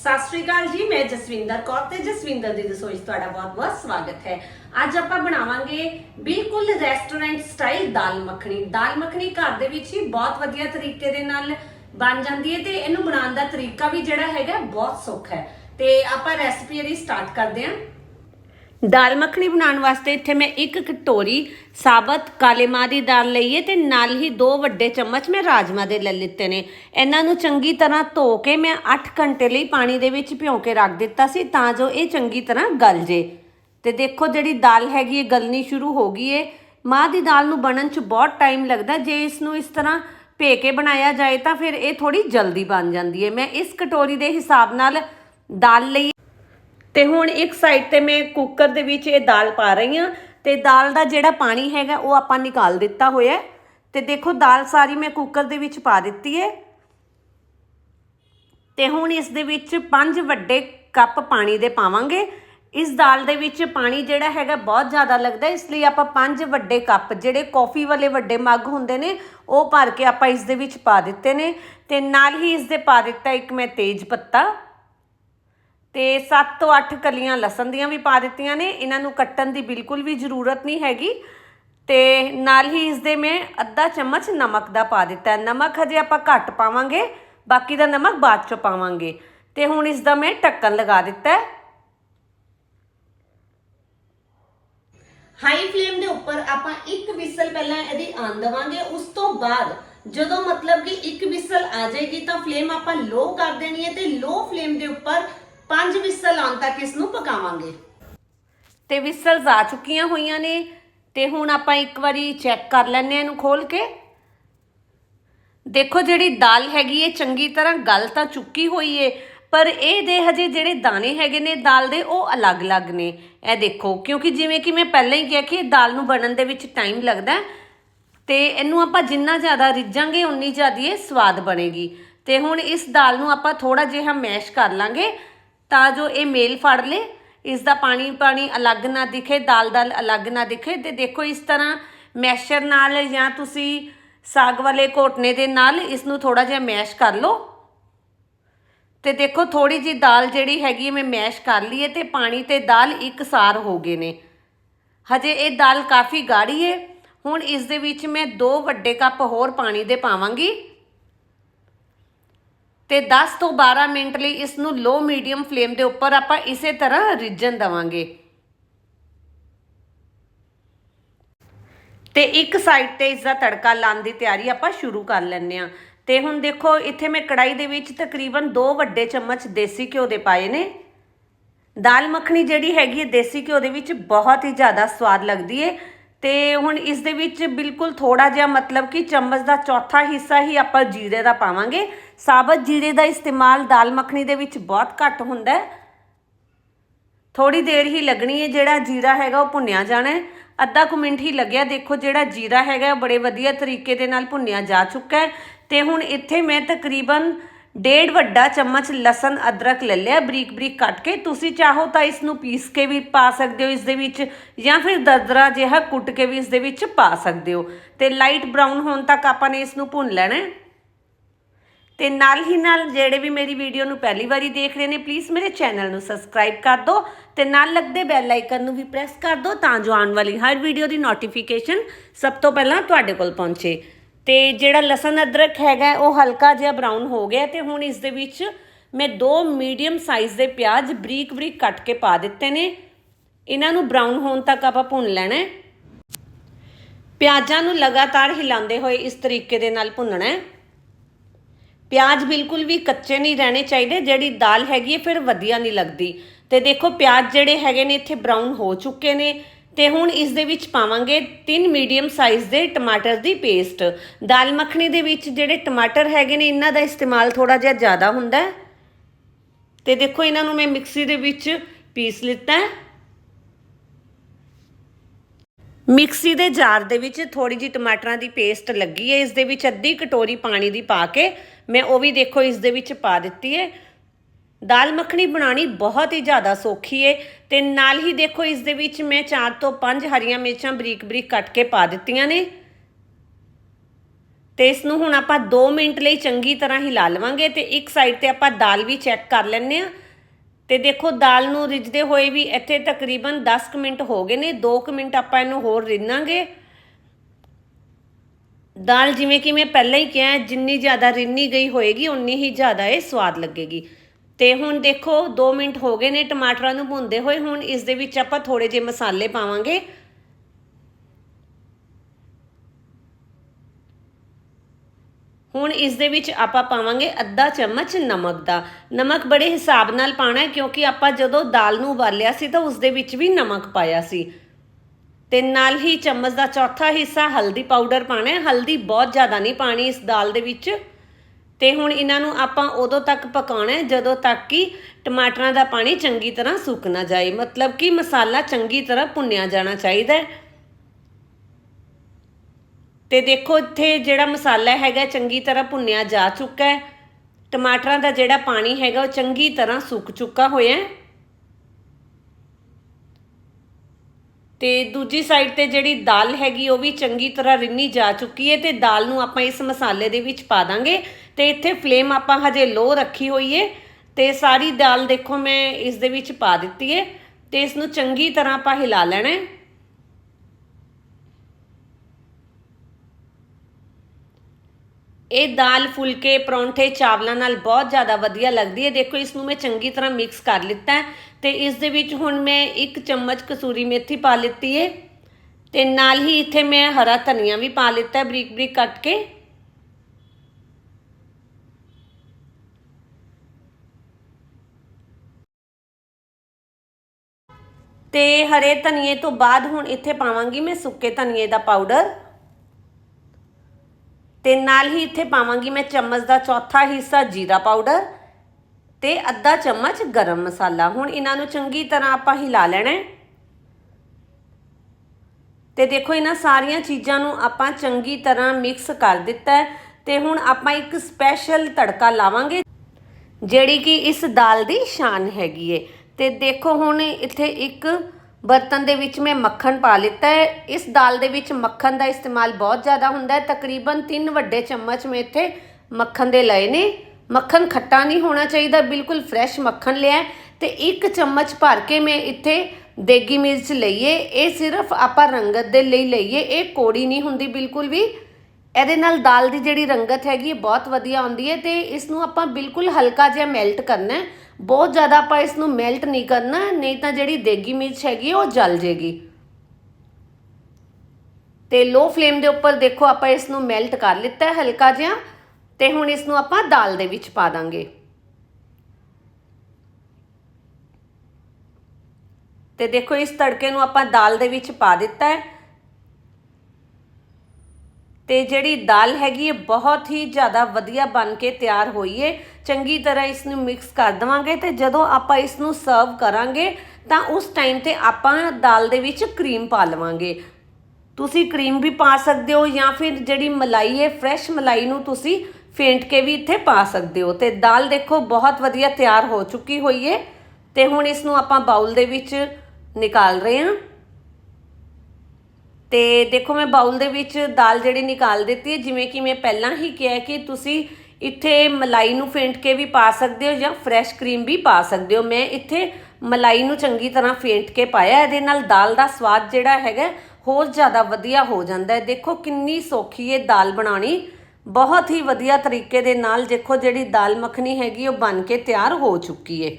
ਸਤਿ ਸ਼੍ਰੀ ਅਕਾਲ ਜੀ, ਮੈਂ ਜਸਵਿੰਦਰ ਕੌਰ ਤੇ ਜਸਵਿੰਦਰ ਦੀ ਰਸੋਈ 'ਚ ਤੁਹਾਡਾ ਬਹੁਤ-ਬਹੁਤ ਸਵਾਗਤ ਹੈ। ਅੱਜ ਆਪਾਂ ਬਣਾਵਾਂਗੇ ਬਿਲਕੁਲ ਰੈਸਟੋਰੈਂਟ ਸਟਾਈਲ ਦਾਲ ਮੱਖਣੀ। ਦਾਲ ਮੱਖਣੀ ਘਰ ਦੇ ਵਿੱਚ ਹੀ ਬਹੁਤ ਵਧੀਆ ਤਰੀਕੇ ਦੇ ਨਾਲ ਬਣ ਜਾਂਦੀ ਹੈ ਤੇ ਇਹਨੂੰ ਬਣਾਉਣ ਦਾ ਤਰੀਕਾ ਵੀ ਜਿਹੜਾ ਹੈਗਾ ਬਹੁਤ ਸੌਖਾ ਹੈ। ਤੇ ਆਪਾਂ ਰੈਸਪੀ ਇਹਦੀ ਸਟਾਰਟ ਕਰਦੇ ਹਾਂ। ਦਾਲ ਮੱਖਣੀ ਬਣਾਉਣ ਵਾਸਤੇ ਇੱਥੇ ਮੈਂ ਇੱਕ ਕਟੋਰੀ ਸਾਬਤ ਕਾਲੇ ਮਾਂ ਦੀ ਦਾਲ ਲਈ ਹੈ ਤੇ ਨਾਲ ਹੀ ਦੋ ਵੱਡੇ ਚਮਚ ਮੈਂ ਰਾਜਮਾ ਦੇ ਲੈ ਲਿੱਤੇ ਨੇ। ਇਹਨਾਂ ਨੂੰ ਚੰਗੀ ਤਰ੍ਹਾਂ ਧੋ ਕੇ ਮੈਂ 8 ਘੰਟੇ ਲਈ ਪਾਣੀ ਦੇ ਵਿੱਚ ਭਿਉਂ ਕੇ ਰੱਖ ਦਿੱਤਾ ਸੀ ਤਾਂ ਜੋ ਇਹ ਚੰਗੀ ਤਰ੍ਹਾਂ ਗਲ ਜੇ। ਤੇ ਦੇਖੋ ਜਿਹੜੀ ਦਾਲ ਹੈਗੀ ਇਹ ਗਲਣੀ ਸ਼ੁਰੂ ਹੋ ਗਈ ਏ। ਮਾਂ ਦੀ ਦਾਲ ਨੂੰ ਬਣਨ 'ਚ ਬਹੁਤ ਟਾਈਮ ਲੱਗਦਾ। ਜੇ ਇਸ ਨੂੰ ਇਸ ਤਰ੍ਹਾਂ ਭੇ ਕੇ ਬਣਾਇਆ ਜਾਏ ਤਾਂ ਫਿਰ ਇਹ ਥੋੜੀ ਜਲਦੀ ਬਣ ਜਾਂਦੀ ਹੈ ਮੈਂ ਇਸ ਕਟੋਰੀ ਦੇ ਹਿਸਾਬ ਨਾਲ ਦਾਲ ਲਈ ਤੇ ਹੁਣ ਇੱਕ ਸਾਈਡ ਤੇ ਮੈਂ ਕੁੱਕਰ ਦੇ ਵਿੱਚ ਇਹ ਦਾਲ ਪਾ ਰਹੀ ਹਾਂ ਤੇ ਦਾਲ ਦਾ ਜਿਹੜਾ ਪਾਣੀ ਹੈਗਾ ਉਹ ਆਪਾਂ ਨਿਕਾਲ ਦਿੱਤਾ ਹੋਇਆ ਹੈ। ਤੇ ਦੇਖੋ ਦਾਲ ਸਾਰੀ ਮੈਂ ਕੁੱਕਰ ਦੇ ਵਿੱਚ ਪਾ ਦਿੱਤੀ ਹੈ। ਤੇ ਹੁਣ ਇਸ ਦੇ ਵਿੱਚ ਪੰਜ ਵੱਡੇ ਕੱਪ ਪਾਣੀ ਦੇ ਪਾਵਾਂਗੇ। ਇਸ ਦਾਲ ਦੇ ਵਿੱਚ ਪਾਣੀ ਜਿਹੜਾ ਹੈਗਾ ਬਹੁਤ ਜ਼ਿਆਦਾ ਲੱਗਦਾ ਇਸ ਲਈ ਆਪਾਂ ਪੰਜ ਵੱਡੇ ਕੱਪ ਜਿਹੜੇ ਕੌਫੀ ਵਾਲੇ ਵੱਡੇ ਮੱਗ ਹੁੰਦੇ ਨੇ, ਉਹ ਭਰ ਕੇ ਆਪਾਂ ਇਸ ਦੇ ਵਿੱਚ ਪਾ ਦਿੱਤੇ ਨੇ। ਤੇ ਨਾਲ ਹੀ ਇਸ ਦੇ ਪਾ ਦਿੱਤਾ ਇੱਕ ਮੈਂ ਤੇਜ ਪੱਤਾ। ਤੇ 7 ਤੋਂ 8 ਕਲੀਆਂ ਲਸਣ ਦੀਆਂ ਵੀ ਪਾ ਦਿੱਤੀਆਂ ਨੇ। ਇਹਨਾਂ ਨੂੰ ਕੱਟਣ ਦੀ ਬਿਲਕੁਲ ਵੀ ਜ਼ਰੂਰਤ ਨਹੀਂ ਹੈਗੀ। ਤੇ ਨਾਲ ਹੀ ਇਸ ਦੇ ਮੈਂ ਅੱਧਾ ਚਮਚ ਨਮਕ ਦਾ ਪਾ ਦਿੱਤਾ। ਨਮਕ ਹਜੇ ਆਪਾਂ ਘੱਟ ਪਾਵਾਂਗੇ, ਬਾਕੀ ਦਾ ਨਮਕ ਬਾਅਦ ਚੋਂ ਪਾਵਾਂਗੇ। ਤੇ ਹੁਣ ਇਸ ਦਾ ਮੈਂ ਢੱਕਣ ਲਗਾ ਦਿੱਤਾ। ਹੈ ਹਾਈ ਫਲੇਮ ਦੇ ਉੱਪਰ ਆਪਾਂ ਇੱਕ ਵਿਸਲ ਪਹਿਲਾਂ ਇਹਦੀ ਆਨ ਦਵਾਂਗੇ। ਉਸ ਤੋਂ ਬਾਅਦ ਜਦੋਂ ਮਤਲਬ ਕਿ ਇੱਕ ਵਿਸਲ ਆ ਜਾਏਗੀ ਤਾਂ ਫਲੇਮ ਆਪਾਂ ਲੋ ਕਰ ਦੇਣੀ ਹੈ ਤੇ ਲੋ ਫਲੇਮ ਦੇ ਉੱਪਰ ਪੰਜ ਵਿਸਲ ਆਉਣ ਤੱਕ ਇਸ ਨੂੰ ਪਕਾਵਾਂਗੇ। ਤੇ ਵਿਸਲਸ ਆ ਚੁੱਕੀਆਂ ਹੋਈਆਂ ਨੇ, ਤੇ ਹੁਣ ਆਪਾਂ ਇੱਕ ਵਾਰੀ ਚੈੱਕ ਕਰ ਲੈਂਦੇ ਹਾਂ ਇਹਨੂੰ ਖੋਲ ਕੇ। ਦੇਖੋ ਜਿਹੜੀ ਦਾਲ ਹੈਗੀ ਇਹ ਚੰਗੀ ਤਰ੍ਹਾਂ ਗਲ ਤਾਂ ਚੁੱਕੀ ਹੋਈ ਏ, ਪਰ ਇਹ ਦੇ ਹਜੇ ਜਿਹੜੇ ਦਾਣੇ ਹੈਗੇ ਨੇ ਦਾਲ ਦੇ, ਉਹ ਅਲੱਗ-ਅਲੱਗ ਨੇ। ਇਹ ਦੇਖੋ, ਕਿਉਂਕਿ ਜਿਵੇਂ ਕਿ ਮੈਂ ਪਹਿਲਾਂ ਹੀ ਕਿਹਾ ਕਿ ਇਹ ਦਾਲ ਨੂੰ ਬਣਨ ਦੇ ਵਿੱਚ ਟਾਈਮ ਲੱਗਦਾ ਹੈ, ਤੇ ਇਹਨੂੰ ਆਪਾਂ ਜਿੰਨਾ ਜ਼ਿਆਦਾ ਰਿੱਝਾਂਗੇ, ਉਨੀ ਜ਼ਿਆਦਾ ਇਹ ਸਵਾਦ ਬਣੇਗੀ। ਤੇ ਹੁਣ ਇਸ ਦਾਲ ਨੂੰ ਆਪਾਂ ਥੋੜਾ ਜਿਹਾ ਮੈਸ਼ ਕਰ ਲਾਂਗੇ ਤਾਂ ਜੋ ਇਹ ਮੇਲ ਫੜ ਲੇ ਇਸ ਦਾ ਪਾਣੀ ਪਾਣੀ ਅਲੱਗ ਨਾ ਦਿਖੇ, ਦਾਲ ਦਾਲ ਅਲੱਗ ਨਾ ਦਿਖੇ। ਤੇ ਦੇਖੋ ਇਸ ਤਰ੍ਹਾਂ ਮੈਸ਼ਰ ਨਾਲ ਜਾਂ ਤੁਸੀਂ ਸਾਗ ਵਾਲੇ ਘੋਟਨੇ ਦੇ ਨਾਲ ਇਸ ਨੂੰ ਥੋੜਾ ਜਿਹਾ ਮੈਸ਼ ਕਰ ਲਓ। ਤੇ ਦੇਖੋ ਥੋੜੀ ਜੀ ਦਾਲ ਜਿਹੜੀ ਹੈਗੀ ਮੈਂ ਮੈਸ਼ ਕਰ ਲਈ ਹੈ ਤੇ ਪਾਣੀ ਤੇ ਦਾਲ ਇੱਕਸਾਰ ਹੋ ਗਏ ਨੇ। ਹਜੇ ਇਹ ਦਾਲ ਕਾਫੀ ਗਾੜੀ ਹੈ। ਹੁਣ ਇਸ ਦੇ ਵਿੱਚ ਮੈਂ ਦੋ ਵੱਡੇ ਕੱਪ ਹੋਰ ਪਾਣੀ ਦੇ ਪਾਵਾਂਗੀ। ਤੇ 10 ਤੋਂ 12 ਮਿੰਟ ਲਈ ਇਸ ਨੂੰ ਲੋ ਮੀਡੀਅਮ ਫਲੇਮ ਦੇ ਉੱਪਰ ਆਪਾਂ ਇਸੇ ਤਰ੍ਹਾਂ ਰਿੱਝਣ ਦਵਾਂਗੇ। ਤੇ ਇੱਕ ਸਾਈਡ ਤੇ ਇਸ ਦਾ ਤੜਕਾ ਲਾਉਣ ਦੀ ਤਿਆਰੀ ਆਪਾਂ ਸ਼ੁਰੂ ਕਰ ਲੈਂਦੇ ਆ ਤੇ ਹੁਣ ਦੇਖੋ, ਇੱਥੇ ਮੈਂ ਕੜਾਈ ਦੇ ਵਿੱਚ ਤਕਰੀਬਨ 2 ਵੱਡੇ ਚਮਚ ਦੇਸੀ ਘਿਓ ਦੇ ਪਾਏ ਨੇ। ਦਾਲ ਮੱਖਣੀ ਜਿਹੜੀ ਹੈਗੀ ਹੈ, ਦੇਸੀ ਘਿਓ ਦੇ ਵਿੱਚ ਬਹੁਤ ਹੀ ਜ਼ਿਆਦਾ ਸਵਾਦ ਲੱਗਦੀ ਹੈ ਤੇ ਹੁਣ ਇਸ ਦੇ ਵਿੱਚ ਬਿਲਕੁਲ ਥੋੜਾ ਜਿਹਾ ਮਤਲਬ ਕਿ ਚਮਚ ਦਾ ਚੌਥਾ ਹਿੱਸਾ ਹੀ ਆਪਾਂ ਜੀਰੇ ਦਾ ਪਾਵਾਂਗੇ। ਸਾਬਤ ਜੀਰੇ ਦਾ ਇਸਤੇਮਾਲ ਦਾਲ ਮੱਖਣੀ ਦੇ ਵਿੱਚ ਬਹੁਤ ਘੱਟ ਹੁੰਦਾ ਹੈ। ਥੋੜੀ ਦੇਰ ਹੀ ਲੱਗਣੀ ਹੈ, ਜਿਹੜਾ ਜੀਰਾ ਹੈਗਾ ਉਹ ਭੁੰਨਿਆ ਜਾਣਾ ਹੈ। ਅੱਧਾ ਕੁ ਮਿੰਟ ਹੀ ਲੱਗਿਆ, ਦੇਖੋ ਜਿਹੜਾ ਜੀਰਾ ਹੈਗਾ ਉਹ ਬੜੇ ਵਧੀਆ ਤਰੀਕੇ ਦੇ ਨਾਲ ਭੁੰਨਿਆ ਜਾ ਚੁੱਕਾ ਹੈ। ਤੇ ਹੁਣ ਇੱਥੇ ਮੈਂ ਤਕਰੀਬਨ ਡੇਢ ਵੱਡਾ ਚਮਚ ਲਸਣ ਅਦਰਕ ਲੈ ਲਿਆ, ਬਰੀਕ ਬਰੀਕ ਕੱਟ ਕੇ। ਤੁਸੀਂ ਚਾਹੋ ਤਾਂ ਇਸ ਨੂੰ ਪੀਸ ਕੇ ਵੀ ਪਾ ਸਕਦੇ ਹੋ ਇਸ ਦੇ ਵਿੱਚ, ਜਾਂ ਫਿਰ ਦਰਦਰਾ ਜਿਹਾ ਕੁੱਟ ਕੇ ਵੀ ਇਸ ਦੇ ਵਿੱਚ ਪਾ ਸਕਦੇ ਹੋ। ਤੇ ਲਾਈਟ ਬਰਾਊਨ ਹੋਣ ਤੱਕ ਆਪਾਂ ਨੇ ਇਸ ਨੂੰ ਭੁੰਨ ਲੈਣਾ ਹੈ। ਤੇ ਨਾਲ ਹੀ ਨਾਲ ਜਿਹੜੇ ਵੀ ਮੇਰੀ ਵੀਡੀਓ ਨੂੰ ਪਹਿਲੀ ਵਾਰੀ ਦੇਖ ਰਹੇ ਨੇ ਪਲੀਜ਼ ਮੇਰੇ ਚੈਨਲ ਨੂੰ ਸਬਸਕ੍ਰਾਈਬ ਕਰ ਦਿਓ ਤੇ ਨਾਲ ਲੱਗਦੇ ਬੈਲ ਆਈਕਨ ਨੂੰ ਵੀ ਪ੍ਰੈਸ ਕਰ ਦਿਓ ਤਾਂ ਜੋ ਆਉਣ ਵਾਲੀ ਹਰ ਵੀਡੀਓ ਦੀ ਨੋਟੀਫਿਕੇਸ਼ਨ ਸਭ ਤੋਂ ਪਹਿਲਾਂ ਤੁਹਾਡੇ ਕੋਲ ਪਹੁੰਚੇ। ਤੇ ਜਿਹੜਾ ਲਸਣ ਅਦਰਕ ਹੈਗਾ, ਉਹ ਹਲਕਾ ਜਿਹਾ ਬਰਾਊਨ ਹੋ ਗਿਆ ਤੇ ਹੁਣ ਇਸ ਦੇ ਵਿੱਚ ਮੈਂ ਦੋ ਮੀਡੀਅਮ ਸਾਈਜ਼ ਦੇ ਪਿਆਜ਼ ਬਰੀਕ ਬਰੀਕ ਕੱਟ ਕੇ ਪਾ ਦਿੱਤੇ ਨੇ। ਇਹਨਾਂ ਨੂੰ ਬਰਾਊਨ ਹੋਣ ਤੱਕ ਆਪਾਂ ਭੁੰਨ ਲੈਣਾ ਹੈ। ਪਿਆਜ਼ਾਂ ਨੂੰ ਲਗਾਤਾਰ ਹਿਲਾਉਂਦੇ ਹੋਏ ਇਸ ਤਰੀਕੇ ਦੇ ਨਾਲ ਭੁੰਨਣਾ ਹੈ। ਪਿਆਜ਼ ਬਿਲਕੁਲ ਵੀ ਕੱਚੇ ਨਹੀਂ ਰਹਿਣੇ ਚਾਹੀਦੇ, ਜਿਹੜੀ ਦਾਲ ਹੈਗੀ ਹੈ, ਫਿਰ ਵਧੀਆ ਨਹੀਂ ਲੱਗਦੀ। ਤੇ ਦੇਖੋ, ਪਿਆਜ਼ ਜਿਹੜੇ ਹੈਗੇ ਨੇ, ਇੱਥੇ ਬਰਾਊਨ ਹੋ ਚੁੱਕੇ ਨੇ। ਤੇ ਹੁਣ ਇਸ ਦੇ ਵਿੱਚ ਪਾਵਾਂਗੇ ਤਿੰਨ ਮੀਡੀਅਮ ਸਾਈਜ਼ ਦੇ ਟਮਾਟਰ ਦੀ ਪੇਸਟ ਦਾਲ ਮੱਖਣੀ ਦੇ ਵਿੱਚ ਜਿਹੜੇ ਟਮਾਟਰ ਹੈਗੇ ਨੇ, ਇਹਨਾਂ ਦਾ ਇਸਤੇਮਾਲ ਥੋੜਾ ਜਿਹਾ ਜ਼ਿਆਦਾ ਹੁੰਦਾ ਹੈ। ਤੇ ਦੇਖੋ, ਇਹਨਾਂ ਨੂੰ ਮੈਂ ਮਿਕਸੀ ਦੇ ਵਿੱਚ ਪੀਸ ਲਿੱਤਾ ਹੈ। ਮਿਕਸੀ ਦੇ ਜਾਰ ਦੇ ਵਿੱਚ ਥੋੜੀ ਜੀ ਟਮਾਟਰਾਂ ਦੀ ਪੇਸਟ ਲੱਗੀ ਹੈ। ਇਸ ਦੇ ਵਿੱਚ ਅੱਧੀ ਕਟੋਰੀ ਪਾਣੀ ਦੀ ਪਾ ਕੇ ਮੈਂ ਉਹ ਵੀ ਦੇਖੋ, ਇਸ ਦੇ ਵਿੱਚ ਪਾ ਦਿੱਤੀ ਹੈ। ਦਾਲ ਮੱਖਣੀ ਬਣਾਉਣੀ ਬਹੁਤ ਹੀ ਜ਼ਿਆਦਾ ਸੌਖੀ ਹੈ ਤੇ ਨਾਲ ਹੀ ਦੇਖੋ, ਇਸ ਦੇ ਵਿੱਚ ਮੈਂ 4 ਤੋਂ 5 ਹਰੀਆਂ ਮਿਰਚਾਂ ਬਰੀਕ ਬਰੀਕ ਕੱਟ ਕੇ ਪਾ ਦਿੱਤੀਆਂ ਨੇ। ਤੇ ਇਸ ਨੂੰ ਹੁਣ ਆਪਾਂ 2 ਮਿੰਟ ਲਈ ਚੰਗੀ ਤਰ੍ਹਾਂ ਹਿਲਾ ਲਵਾਂਗੇ ਤੇ ਇੱਕ ਸਾਈਡ ਤੇ ਆਪਾਂ ਦਾਲ ਵੀ ਚੈੱਕ ਕਰ ਲੈਂਦੇ ਆ ਤੇ ਦੇਖੋ, ਦਾਲ ਨੂੰ ਰਿੱਝਦੇ ਹੋਏ ਵੀ ਇੱਥੇ ਤਕਰੀਬਨ 10 ਕੁ ਮਿੰਟ ਹੋ ਗਏ ਨੇ 2 ਕੁ ਮਿੰਟ ਆਪਾਂ ਇਹਨੂੰ ਹੋਰ ਰਿੰਨਾਂਗੇ। ਦਾਲ ਜਿਵੇਂ ਕਿ ਮੈਂ ਪਹਿਲਾਂ ਹੀ ਕਿਹਾ, ਜਿੰਨੀ ਜ਼ਿਆਦਾ ਰਿੰਨੀ ਗਈ ਹੋਏਗੀ ਉਨੀ ਹੀ ਜ਼ਿਆਦਾ ਇਹ ਸਵਾਦ ਲੱਗੇਗੀ। ਤੇ ਹੁਣ ਦੇਖੋ 2 ਮਿੰਟ ਹੋ ਗਏ ਨੇ ਟਮਾਟਰਾਂ ਨੂੰ ਭੁੰਨਦੇ ਹੋਏ, ਹੁਣ ਇਸ ਦੇ ਵਿੱਚ ਆਪਾਂ ਥੋੜੇ ਜਿਹੇ ਮਸਾਲੇ ਪਾਵਾਂਗੇ। ਹੁਣ ਇਸ ਦੇ ਵਿੱਚ ਆਪਾਂ ਪਾਵਾਂਗੇ ਅੱਧਾ ਚਮਚ ਨਮਕ ਦਾ। ਨਮਕ ਬੜੇ ਹਿਸਾਬ ਨਾਲ ਪਾਣਾ ਹੈ ਕਿਉਂਕਿ ਆਪਾਂ ਜਦੋਂ ਦਾਲ ਨੂੰ ਉਬਾਲਿਆ ਸੀ, ਤਾਂ ਉਸ ਦੇ ਵਿੱਚ ਵੀ ਨਮਕ ਪਾਇਆ ਸੀ। ਤੇ ਨਾਲ ਹੀ ਚਮਚ ਦਾ ਚੌਥਾ ਹਿੱਸਾ ਹਲਦੀ ਪਾਊਡਰ ਪਾਣਾ ਹੈ। ਹਲਦੀ ਬਹੁਤ ਜ਼ਿਆਦਾ ਨਹੀਂ ਪਾਣੀ ਇਸ ਦਾਲ ਦੇ ਵਿੱਚ। ਤੇ ਹੁਣ ਇਹਨਾਂ ਨੂੰ ਆਪਾਂ ਉਦੋਂ ਤੱਕ ਪਕਾਉਣਾ ਹੈ, ਜਦੋਂ ਤੱਕ ਕਿ ਟਮਾਟਰਾਂ ਦਾ ਪਾਣੀ ਚੰਗੀ ਤਰ੍ਹਾਂ ਸੁੱਕ ਨਾ ਜਾਏ। ਮਤਲਬ ਕਿ ਮਸਾਲਾ ਚੰਗੀ ਤਰ੍ਹਾਂ ਭੁੰਨਿਆ ਜਾਣਾ ਚਾਹੀਦਾ ਹੈ। ਤੇ ਦੇਖੋ, ਇੱਥੇ ਜਿਹੜਾ ਮਸਾਲਾ ਹੈਗਾ ਚੰਗੀ ਤਰ੍ਹਾਂ ਭੁੰਨਿਆ ਜਾ ਚੁੱਕਾ ਹੈ। ਟਮਾਟਰਾਂ ਦਾ ਜਿਹੜਾ ਪਾਣੀ ਹੈਗਾ, ਉਹ ਚੰਗੀ ਤਰ੍ਹਾਂ ਸੁੱਕ ਚੁੱਕਾ ਹੋਇਆ ਹੈ। ਤੇ ਦੂਜੀ ਸਾਈਡ ਤੇ ਜਿਹੜੀ ਦਾਲ ਹੈਗੀ, ਉਹ ਵੀ ਚੰਗੀ ਤਰ੍ਹਾਂ ਰਿੰਨੀ ਜਾ ਚੁੱਕੀ ਹੈ ਤੇ ਦਾਲ ਨੂੰ ਆਪਾਂ ਇਸ ਮਸਾਲੇ ਦੇ ਵਿੱਚ ਪਾ ਦਾਂਗੇ। ਤੇ ਇੱਥੇ ਫਲੇਮ ਆਪਾਂ ਹਜੇ ਲੋ ਰੱਖੀ ਹੋਈ ਹੈ ਤੇ ਸਾਰੀ ਦਾਲ ਦੇਖੋ ਮੈਂ ਇਸ ਦੇ ਵਿੱਚ ਪਾ ਦਿੱਤੀ ਹੈ ਤੇ ਇਸ ਨੂੰ ਚੰਗੀ ਤਰ੍ਹਾਂ ਆਪਾਂ ਹਿਲਾ ਲੈਣਾ ਹੈ ਇਹ ਦਾਲ ਫੁਲਕੇ, ਪਰੌਂਠੇ, ਚਾਵਲਾਂ ਨਾਲ ਬਹੁਤ ਜ਼ਿਆਦਾ ਵਧੀਆ ਲੱਗਦੀ ਹੈ ਦੇਖੋ, ਇਸ ਨੂੰ ਮੈਂ ਚੰਗੀ ਤਰ੍ਹਾਂ ਮਿਕਸ ਕਰ ਲਿੱਤਾ ਹੈ ਤੇ ਇਸ ਦੇ ਵਿੱਚ ਹੁਣ ਮੈਂ ਇੱਕ ਚਮਚ ਕਸੂਰੀ ਮੇਥੀ ਪਾ ਲਿੱਤੀ ਹੈ ਤੇ ਨਾਲ ਹੀ ਇੱਥੇ ਮੈਂ ਹਰਾ ਧਨੀਆ ਵੀ ਪਾ ਲਿੱਤਾ ਬਰੀਕ ਬਰੀਕ ਕੱਟ ਕੇ। ਤੇ ਹਰੇ ਧਨੀਏ ਤੋਂ ਬਾਅਦ ਹੁਣ ਇੱਥੇ ਪਾਵਾਂਗੀ ਮੈਂ ਸੁੱਕੇ ਧਨੀਏ ਦਾ ਪਾਊਡਰ ਤੇ ਨਾਲ ਹੀ ਇੱਥੇ ਪਾਵਾਂਗੀ ਮੈਂ ਚਮਚ ਦਾ ਚੌਥਾ ਹਿੱਸਾ ਜੀਰਾ ਪਾਊਡਰ ਤੇ ਅੱਧਾ ਚਮਚ ਗਰਮ ਮਸਾਲਾ। ਹੁਣ ਇਹਨਾਂ ਨੂੰ ਚੰਗੀ ਤਰ੍ਹਾਂ ਆਪਾਂ ਹਿਲਾ ਲੈਣਾ ਹੈ। ਤੇ ਦੇਖੋ ਇਹਨਾਂ ਸਾਰੀਆਂ ਚੀਜ਼ਾਂ ਨੂੰ ਆਪਾਂ ਚੰਗੀ ਤਰ੍ਹਾਂ ਮਿਕਸ ਕਰ ਦਿੱਤਾ ਹੈ। ਤੇ ਹੁਣ ਆਪਾਂ ਇੱਕ ਸਪੈਸ਼ਲ ਤੜਕਾ ਲਾਵਾਂਗੇ, ਜਿਹੜੀ ਕਿ ਇਸ ਦਾਲ ਦੀ ਸ਼ਾਨ ਹੈਗੀ ਏ। ਤੇ ਦੇਖੋ ਹੁਣ ਇੱਥੇ ਇੱਕ ਬਰਤਨ ਦੇ ਵਿੱਚ ਮੈਂ ਮੱਖਣ ਪਾ ਲਿੱਤਾ ਹੈ। ਇਸ ਦਾਲ ਦੇ ਵਿੱਚ ਮੱਖਣ ਦਾ ਇਸਤੇਮਾਲ ਬਹੁਤ ਜ਼ਿਆਦਾ ਹੁੰਦਾ ਹੈ। ਤਕਰੀਬਨ 3 ਵੱਡੇ ਚਮਚ ਮੈਂ ਇੱਥੇ ਮੱਖਣ ਦੇ ਲਏ ਨੇ। ਮੱਖਣ ਖੱਟਾ ਨਹੀਂ ਹੋਣਾ ਚਾਹੀਦਾ, ਬਿਲਕੁਲ ਫਰੈਸ਼ ਮੱਖਣ ਲਿਆ ਹੈ ਤੇ ਇੱਕ ਚਮਚ ਭਰ ਕੇ ਮੈਂ ਇੱਥੇ ਦੇਗੀ ਮਿਰਚ ਲਈਏ। ਇਹ ਸਿਰਫ ਆਪਾਂ ਰੰਗਤ ਦੇ ਲਈ ਲਈਏ, ਇਹ ਕੋੜੀ ਨਹੀਂ ਹੁੰਦੀ ਬਿਲਕੁਲ ਵੀ। ਇਹਦੇ ਨਾਲ ਦਾਲ ਦੀ ਜਿਹੜੀ ਰੰਗਤ ਹੈਗੀ ਬਹੁਤ ਵਧੀਆ ਆਉਂਦੀ ਹੈ ਤੇ ਇਸ ਨੂੰ ਆਪਾਂ ਬਿਲਕੁਲ ਹਲਕਾ ਜਿਹਾ ਮੈਲਟ ਕਰਨਾ ਹੈ। ਬਹੁਤ ਜ਼ਿਆਦਾ ਆਪਾਂ ਇਸ ਨੂੰ ਮੈਲਟ ਨਹੀਂ ਕਰਨਾ, ਨਹੀਂ ਤਾਂ ਜਿਹੜੀ ਦੇਗੀ ਮਿਰਚ ਹੈਗੀ ਉਹ ਜਲ ਜੇਗੀ। ਤੇ ਲੋ ਫਲੇਮ ਦੇ ਉੱਪਰ ਦੇਖੋ ਆਪਾਂ ਇਸ ਨੂੰ ਮੈਲਟ ਕਰ ਲਿੱਤਾ ਹਲਕਾ ਜਿਹਾ, ਤੇ ਹੁਣ ਇਸ ਨੂੰ ਆਪਾਂ ਦਾਲ ਦੇ ਵਿੱਚ ਪਾ ਦਾਂਗੇ। ਤੇ ਦੇਖੋ ਇਸ ਤੜਕੇ ਨੂੰ ਆਪਾਂ ਦਾਲ ਦੇ ਵਿੱਚ ਪਾ ਦਿੱਤਾ ਹੈ। ਤੇ ਜਿਹੜੀ ਦਾਲ ਹੈਗੀ ਹੈ ਬਹੁਤ ਹੀ ਜ਼ਿਆਦਾ ਵਧੀਆ ਬਣ ਕੇ ਤਿਆਰ ਹੋਈ ਹੈ ਚੰਗੀ ਤਰ੍ਹਾਂ ਇਸ ਨੂੰ ਮਿਕਸ ਕਰ ਦਵਾਂਗੇ ਤੇ ਜਦੋਂ ਆਪਾਂ ਇਸ ਨੂੰ ਸਰਵ ਕਰਾਂਗੇ, ਤਾਂ ਉਸ ਟਾਈਮ ਤੇ ਆਪਾਂ ਦਾਲ ਦੇ ਵਿੱਚ ਕਰੀਮ ਪਾ ਲਵਾਂਗੇ। ਤੁਸੀਂ ਕਰੀਮ ਵੀ ਪਾ ਸਕਦੇ ਹੋ ਜਾਂ ਫਿਰ ਜਿਹੜੀ ਮਲਾਈ ਹੈ ਫਰੈਸ਼ ਮਲਾਈ ਨੂੰ ਤੁਸੀਂ ਫੇਂਟ ਕੇ ਵੀ ਇੱਥੇ ਪਾ ਸਕਦੇ ਹੋ। ਤੇ ਦਾਲ ਦੇਖੋ ਬਹੁਤ ਵਧੀਆ ਤਿਆਰ ਹੋ ਚੁੱਕੀ ਹੋਈ ਹੈ ਤੇ ਹੁਣ ਇਸ ਨੂੰ ਆਪਾਂ ਬਾਉਲ ਦੇ ਵਿੱਚ ਨਿਕਾਲ ਰਹੇ ਹਾਂ। ਤੇ ਦੇਖੋ ਮੈਂ ਬਾਉਲ ਦੇ ਵਿੱਚ ਦਾਲ ਜਿਹੜੀ ਨਿਕਾਲ ਦਿੱਤੀ ਹੈ, ਜਿਵੇਂ ਕਿ ਮੈਂ ਪਹਿਲਾਂ ਹੀ ਕਿਹਾ ਕਿ ਤੁਸੀਂ ਇੱਥੇ ਮਲਾਈ ਨੂੰ ਫੇਂਟ ਕੇ ਵੀ ਪਾ ਸਕਦੇ ਹੋ ਜਾਂ ਫਰੈਸ਼ ਕਰੀਮ ਵੀ ਪਾ ਸਕਦੇ ਹੋ। ਮੈਂ ਇੱਥੇ ਮਲਾਈ ਨੂੰ ਚੰਗੀ ਤਰ੍ਹਾਂ ਫੇਂਟ ਕੇ ਪਾਇਆ, ਇਹਦੇ ਨਾਲ ਦਾਲ ਦਾ ਸਵਾਦ ਜਿਹੜਾ ਹੈਗਾ, ਹੋਰ ਜ਼ਿਆਦਾ ਵਧੀਆ ਹੋ ਜਾਂਦਾ ਹੈ। ਦੇਖੋ ਕਿੰਨੀ ਸੌਖੀ ਹੈ ਦਾਲ ਬਣਾਉਣੀ, ਬਹੁਤ ਹੀ ਵਧੀਆ ਤਰੀਕੇ ਦੇ ਨਾਲ ਦੇਖੋ ਜਿਹੜੀ ਦਾਲ ਮੱਖਣੀ ਹੈਗੀ, ਉਹ ਬਣ ਕੇ ਤਿਆਰ ਹੋ ਚੁੱਕੀ ਹੈ।